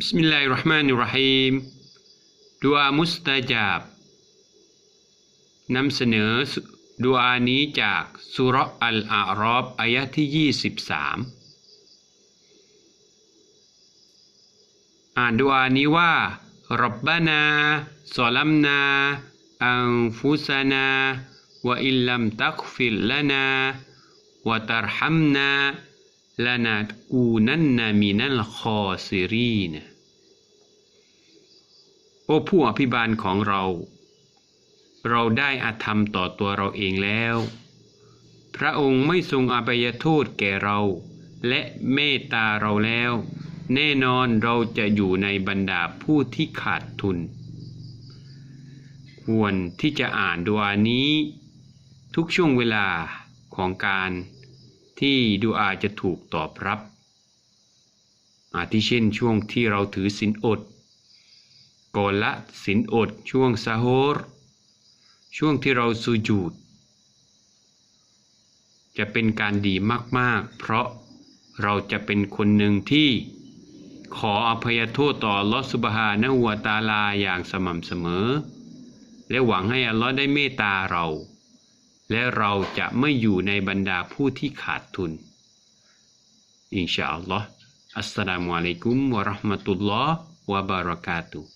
บิสมิลลาฮิรเราะห์มานิรเราะฮีมดุอามุสตาจาบนำเสนอดุอานี้จากสุเราะห์อัลอารอบอายะที่ 23 อ่านดุอานี้ว่ารับบานาซอลัมนาอันฟุซานาวะอิลลัมตักฟิรลานาวะตัรฮัมนา ลานากูนันนามินัลคอซิรีนโอ้ผู้อภิบาลของเรา เราได้อาธรรมต่อตัวเราเองแล้ว พระองค์ไม่ทรงอภัยโทษแก่เรา และเมตตาเราแล้ว แน่นอนเราจะอยู่ในบรรดาผู้ที่ขาดทุน ควรที่จะอ่านดูอานี้ ทุกช่วงเวลาของการ ที่ดูอาจะถูกตอบรับ อาทิเช่นช่วงที่เราถือศีลอดก่อนละศีลอดช่วงซาโฮรช่วงที่เราสุญูด จะเป็นการดีมาก ๆ เพราะเราจะเป็นคนหนึ่งที่ขออภัยโทษต่อลอสุบฮานะฮูวตาลาอย่างสม่ำเสมอ และหวังให้อัลลอฮ์ได้เมตตาเรา และเราจะไม่อยู่ในบรรดาผู้ที่ขาดทุน อินชาอัลลอฮ์อัสสลามุอะลัยกุมวะราะห์มะตุลลอฮ์วะบารากาตุฮ์